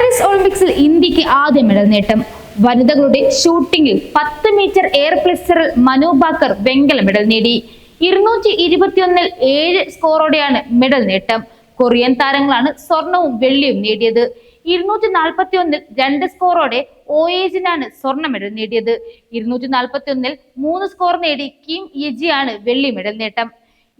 Paris ഒളിമ്പിക്സിൽ ഇന്ത്യയ്ക്ക് ആദ്യ മെഡൽ നേട്ടം. വനിതകളുടെ ഷൂട്ടിംഗിൽ പത്ത് മീറ്റർ എയർ പ്ലസ്റ്ററിൽ മനു ബാക്കർ വെങ്കല മെഡൽ നേടി. ഇരുന്നൂറ്റി ഇരുപത്തിയൊന്നിൽ ഏഴ് സ്കോറോടെയാണ് മെഡൽ നേട്ടം. കൊറിയൻ താരങ്ങളാണ് സ്വർണവും വെള്ളിയും നേടിയത്. ഇരുന്നൂറ്റി നാൽപ്പത്തി ഒന്നിൽ രണ്ട് സ്കോറോടെ ഓയേജിനാണ് സ്വർണ മെഡൽ നേടിയത്. ഇരുന്നൂറ്റി നാൽപ്പത്തി ഒന്നിൽ മൂന്ന് സ്കോർ നേടി കിം യജിയാണ് വെള്ളി മെഡൽ നേട്ടം.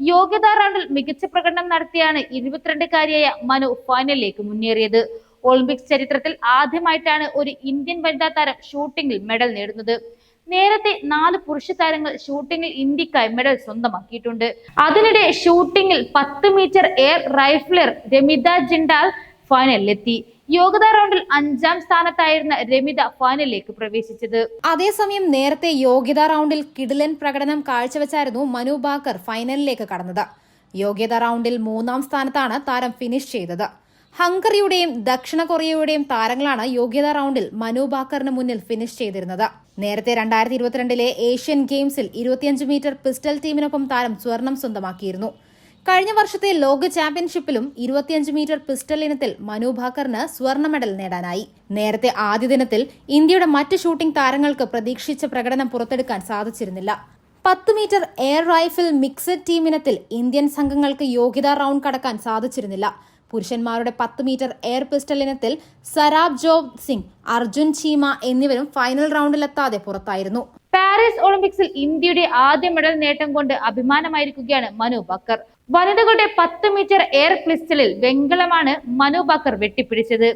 യോഗ്യതാ റൗണ്ടിൽ മികച്ച പ്രകടനം നടത്തിയാണ് ഇരുപത്തിരണ്ടുകാരിയായ മനു ഫൈനലിലേക്ക് മുന്നേറിയത്. ഒളിമ്പിക്സ് ചരിത്രത്തിൽ ആദ്യമായിട്ടാണ് ഒരു ഇന്ത്യൻ വനിതാ താരം ഷൂട്ടിംഗിൽ മെഡൽ നേടുന്നത്. നേരത്തെ നാല് പുരുഷ താരങ്ങൾ ഷൂട്ടിംഗിൽ ഇന്ത്യക്കായി മെഡൽ സ്വന്തമാക്കിയിട്ടുണ്ട്. അതിനിടെ ഷൂട്ടിംഗിൽ പത്ത് മീറ്റർ എയർ റൈഫിളർ രമിത ജിണ്ടാൽ ഫൈനലിലെത്തി യോഗ്യതാ റൗണ്ടിൽ അഞ്ചാം സ്ഥാനത്തായിരുന്ന രമിത ഫൈനലിലേക്ക് പ്രവേശിച്ചത്. അതേസമയം നേരത്തെ യോഗ്യതാ റൗണ്ടിൽ കിടിലൻ പ്രകടനം കാഴ്ചവെച്ചായിരുന്നു മനു ബാക്കർ ഫൈനലിലേക്ക് കടന്നത്. യോഗ്യതാ റൗണ്ടിൽ മൂന്നാം സ്ഥാനത്താണ് താരം ഫിനിഷ് ചെയ്തത്. ഹംഗറിയുടെയും ദക്ഷിണ കൊറിയയുടെയും താരങ്ങളാണ് യോഗ്യതാ റൗണ്ടിൽ മനു ബാക്കറിന് മുന്നിൽ ഫിനിഷ് ചെയ്തിരുന്നത്. നേരത്തെ രണ്ടായിരത്തി ഇരുപത്തിരണ്ടിലെ ഏഷ്യൻ ഗെയിംസിൽ ഇരുപത്തിയഞ്ച് മീറ്റർ പിസ്റ്റൽ ടീമിനൊപ്പം താരം സ്വർണം സ്വന്തമാക്കിയിരുന്നു. കഴിഞ്ഞ വർഷത്തെ ലോക ചാമ്പ്യൻഷിപ്പിലും ഇരുപത്തിയഞ്ച് മീറ്റർ പിസ്റ്റൽ ഇനത്തിൽ മനു ഭാക്കറിന് സ്വർണ മെഡൽ നേടാനായി. നേരത്തെ ആദ്യ ദിനത്തിൽ ഇന്ത്യയുടെ മറ്റ് ഷൂട്ടിംഗ് താരങ്ങൾക്ക് പ്രതീക്ഷിച്ച പ്രകടനം പുറത്തെടുക്കാൻ സാധിച്ചിരുന്നില്ല. പത്ത് മീറ്റർ എയർ റൈഫിൾ മിക്സഡ് ടീമിനത്തിൽ ഇന്ത്യൻ സംഘങ്ങൾക്ക് യോഗ്യതാ റൗണ്ട് കടക്കാൻ സാധിച്ചിരുന്നില്ല. പുരുഷന്മാരുടെ പത്ത് മീറ്റർ എയർ പിസ്റ്റൽ ഇനത്തിൽ സരാബ് ജോബ് സിംഗ് അർജുൻ ചീമ എന്നിവരും ഫൈനൽ റൗണ്ടിലെത്താതെ പുറത്തായിരുന്നു. പാരീസ് ഒളിമ്പിക്സിൽ ഇന്ത്യയുടെ ആദ്യ മെഡൽ നേട്ടം കൊണ്ട് അഭിമാനമായിരിക്കുകയാണ് മനു ബക്കർ. വനിതകളുടെ പത്ത് മീറ്റർ എയർ പിസ്റ്റലിൽ വെങ്കലമാണ് മനു ബക്കർ വെട്ടിപ്പിടിച്ചത്.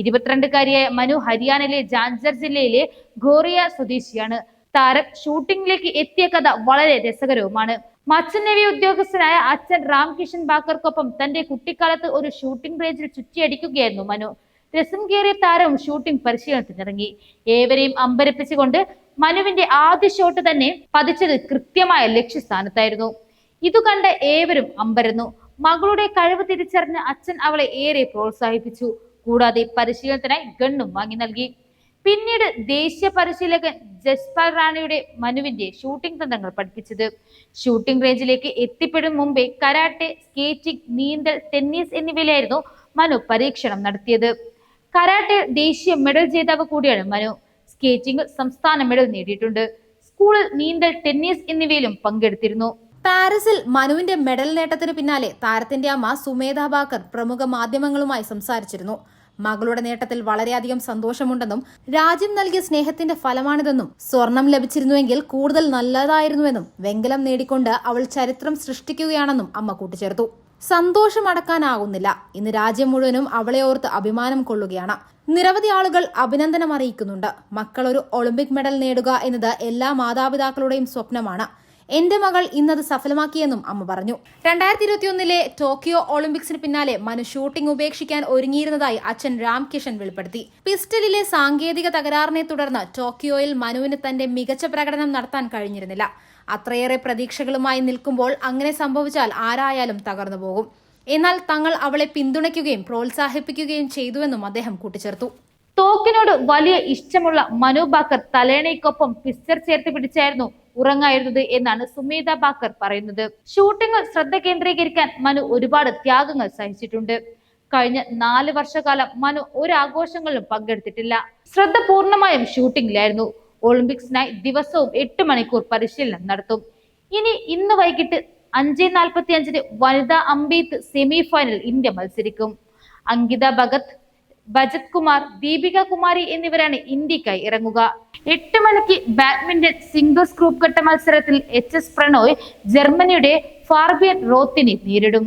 ഇരുപത്തിരണ്ടുകാരിയായ മനു ഹരിയാനയിലെ ജാൻസർ ജില്ലയിലെ ഗോറിയ സ്വദേശിയാണ്. താരം ഷൂട്ടിംഗിലേക്ക് എത്തിയ കഥ വളരെ രസകരവുമാണ്. മച്ചൻ നേവി ഉദ്യോഗസ്ഥനായ അച്ഛൻ രാംകിഷൻ ബാക്കർക്കൊപ്പം തന്റെ കുട്ടിക്കാലത്ത് ഒരു ഷൂട്ടിംഗ് റേഞ്ചിൽ ചുറ്റിയടിക്കുകയായിരുന്നു മനു. രസം കയറിയ താരവും ഷൂട്ടിംഗ് പരിശീലനത്തിനിറങ്ങി. ഏവരെയും അമ്പരപ്പിച്ചുകൊണ്ട് മനുവിന്റെ ആദ്യ ഷോട്ട് തന്നെ പതിച്ചത് കൃത്യമായ ലക്ഷ്യസ്ഥാനത്തായിരുന്നു. ഇതു കണ്ട ഏവരും അമ്പരന്നു. മകളുടെ കഴിവ് തിരിച്ചറിഞ്ഞ അച്ഛൻ അവളെ ഏറെ പ്രോത്സാഹിപ്പിച്ചു. കൂടാതെ പരിശീലനത്തിനായി ഗണ്ണും വാങ്ങി നൽകി. പിന്നീട് ദേശീയ പരിശീലകൻ ജസ്പാൽ റാണയുടെ മനുവിന്റെ ഷൂട്ടിംഗ് തന്ത്രങ്ങൾ പഠിപ്പിച്ചത്. ഷൂട്ടിംഗ് റേഞ്ചിലേക്ക് എത്തിപ്പെടും മുമ്പേ കരാട്ടെ സ്കേറ്റിംഗ് നീന്തൽ ടെന്നീസ് എന്നിവയിലായിരുന്നു മനു പരീക്ഷണം നടത്തിയത്. കരാട്ടെ ദേശീയ മെഡൽ ജേതാവ് കൂടിയാണ് മനു. സ്കേറ്റിംഗിൽ സംസ്ഥാന മെഡൽ നേടിയിട്ടുണ്ട്. സ്കൂളിൽ നീന്തൽ ടെന്നീസ് എന്നിവയിലും പങ്കെടുത്തിരുന്നു. പാരീസിൽ മനുവിന്റെ മെഡൽ നേട്ടത്തിന് പിന്നാലെ താരത്തിന്റെ അമ്മ സുമേധ ബാക്കർ പ്രമുഖ മാധ്യമങ്ങളുമായി സംസാരിച്ചിരുന്നു. മകളുടെ നേട്ടത്തിൽ വളരെയധികം സന്തോഷമുണ്ടെന്നും രാജ്യം നൽകിയ സ്നേഹത്തിന്റെ ഫലമാണിതെന്നും സ്വർണം ലഭിച്ചിരുന്നുവെങ്കിൽ കൂടുതൽ നല്ലതായിരുന്നുവെന്നും വെങ്കലം നേടിക്കൊണ്ട് അവൾ ചരിത്രം സൃഷ്ടിക്കുകയാണെന്നും അമ്മ കൂട്ടിച്ചേർത്തു. സന്തോഷമടക്കാനാകുന്നില്ല ഇന്ന് രാജ്യം മുഴുവനും അവളെ ഓർത്ത് അഭിമാനം കൊള്ളുകയാണ്. നിരവധി ആളുകൾ അഭിനന്ദനം അറിയിക്കുന്നുണ്ട്. മക്കൾ ഒരു ഒളിമ്പിക് മെഡൽ നേടുക എന്നത് എല്ലാ മാതാപിതാക്കളുടെയും സ്വപ്നമാണ്. എന്റെ മകൾ ഇന്നത് സഫലമാക്കിയെന്നും അമ്മ പറഞ്ഞു. രണ്ടായിരത്തി ഇരുപത്തിയൊന്നിലെ ടോക്കിയോ ഒളിമ്പിക്സിന് പിന്നാലെ മനു ഷൂട്ടിംഗ് ഉപേക്ഷിക്കാൻ ഒരുങ്ങിയിരുന്നതായി അച്ഛൻ രാംകിഷൻ വെളിപ്പെടുത്തി. പിസ്റ്റലിലെ സാങ്കേതിക തകരാറിനെ തുടർന്ന് ടോക്കിയോയിൽ മനുവിന് തന്റെ മികച്ച പ്രകടനം നടത്താൻ കഴിഞ്ഞിരുന്നില്ല. അത്രയേറെ പ്രതീക്ഷകളുമായി നിൽക്കുമ്പോൾ അങ്ങനെ സംഭവിച്ചാൽ ആരായാലും തകർന്നു പോകും. എന്നാൽ തങ്ങൾ അവളെ പിന്തുണയ്ക്കുകയും പ്രോത്സാഹിപ്പിക്കുകയും ചെയ്തുവെന്നും അദ്ദേഹം കൂട്ടിച്ചേർത്തു. തോക്കിനോട് വലിയ ഇഷ്ടമുള്ള മനു ബാക്കർ തലേണയ്ക്കൊപ്പം പിസ്റ്റർ ചേർത്ത് പിടിച്ചായിരുന്നു ഉറങ്ങായിരുന്നത് എന്നാണ് സുമേത ബാക്കർ പറയുന്നത്. ഷൂട്ടിംഗിൽ ശ്രദ്ധ കേന്ദ്രീകരിക്കാൻ മനു ഒരുപാട് ത്യാഗങ്ങൾ സഹിച്ചിട്ടുണ്ട്. കഴിഞ്ഞ നാല് വർഷക്കാലം മനു ഒരു ആഘോഷങ്ങളിലും പങ്കെടുത്തിട്ടില്ല. ശ്രദ്ധ പൂർണമായും ഷൂട്ടിംഗിലായിരുന്നു. ഒളിമ്പിക്സിനായി ദിവസവും എട്ട് മണിക്കൂർ പരിശീലനം നടത്തും. ഇനി ഇന്ന് വൈകിട്ട് അഞ്ച് നാൽപ്പത്തി അഞ്ചിന് വനിതാ അമ്പീത്ത് സെമി ഫൈനൽ ഇന്ത്യ മത്സരിക്കും. അങ്കിത ഭഗത് ബജത് കുമാർ ദീപിക കുമാരി എന്നിവരാണ് ഇന്ത്യക്കായി ഇറങ്ങുക. എട്ട് മണിക്ക് ബാഡ്മിന്റൺ സിംഗിൾസ് ഗ്രൂപ്പ് ഘട്ട മത്സരത്തിൽ എച്ച് എസ് പ്രണോയ് ജർമ്മനിയുടെ ഫാർബിയൻ റോത്തിനെ നേരിടും.